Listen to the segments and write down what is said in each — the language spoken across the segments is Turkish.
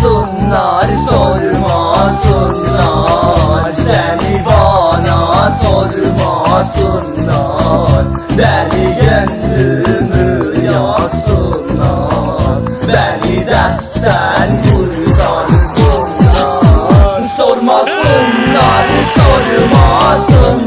sormasınlar sormasınlar Seni bana sormasınlar Deli gönlümü yaksınlar. Beni dertten kurtarsınlar Sormasınlar sormasınlar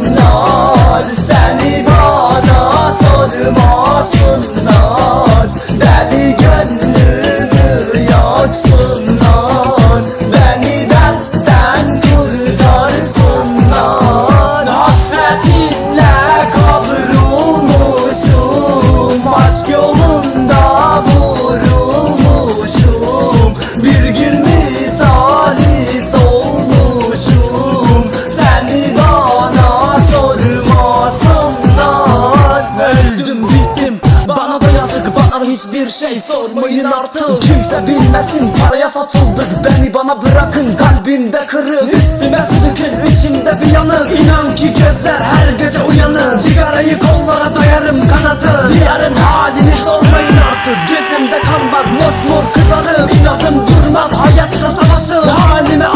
hiçbir şey sormayın artık. Kimse bilmesin paraya satıldık. Beni bana bırakın kalbimde kırık. Üstüme su dökün içimde bir yanık. İnan ki gözler her gece uyanır. Cigarayı kollara dayarım kanadı Diyarın halini sormayın artık. Gözümde kan var mosmor kızarır İnadım durmaz hayatta savaşır. Halime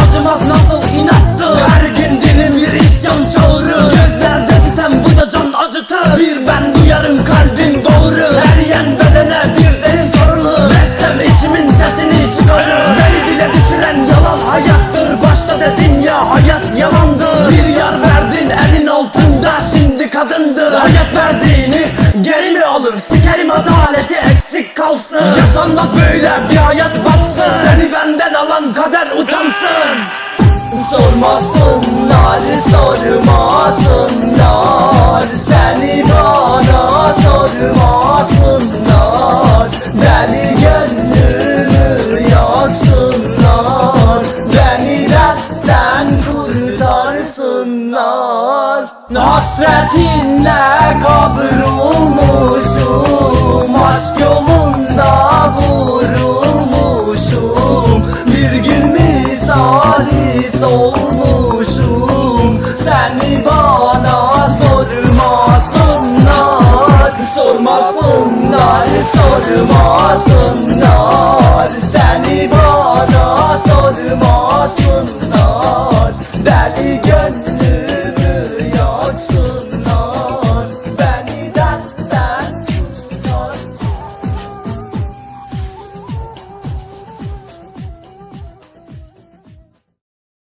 ya hayat yalandır. Bir yar verdin elin altında şimdi kadındır. Hayat verdiğini geri mi alır? Sikerim adaleti eksik kalsın. Yaşanmaz böyle Hasretinle kavrulmuşum Aşk yolunda vurulmuşum. Bir gün misalis olmuşum Seni bana sormasınlar Sormasınlar, sormasınlar. Seni bana sormasınlar Deli gönlümü yaksın.